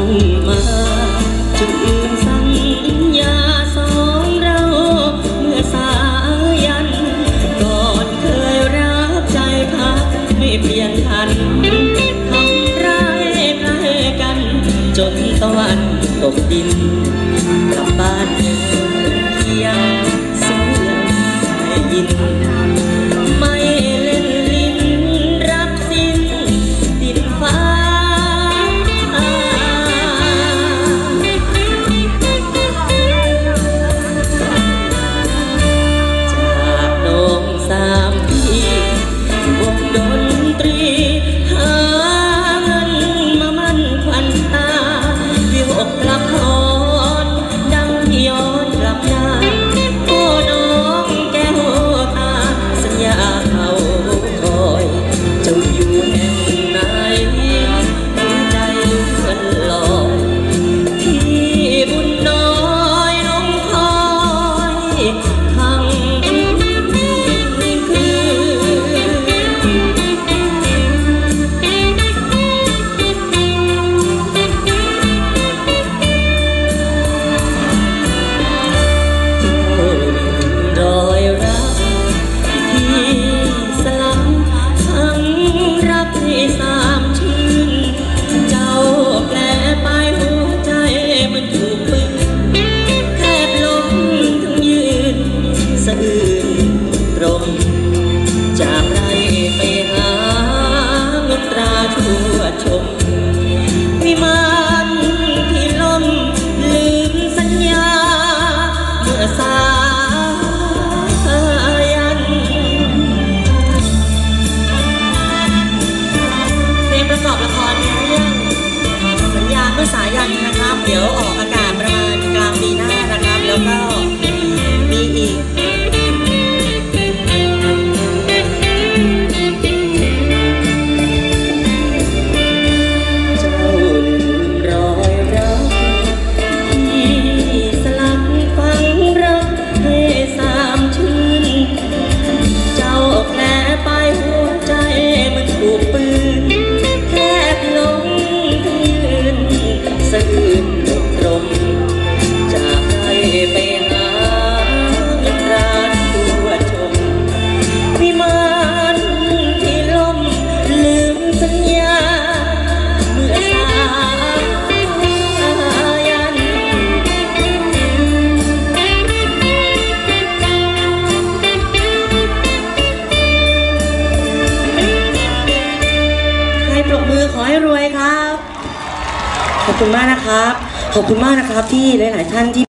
องมจุดสัญญาสองเรา เมื่อสายัน ก่อนเคยรับใจพักไม่เปลี่ยนทันทำร้ากัน จนตะวันตกดิน 牛哦 รบมือขอให้รวยครับ ขอบคุณมากนะครับ ขอบคุณมากนะครับที่หลาย ๆ ท่านที่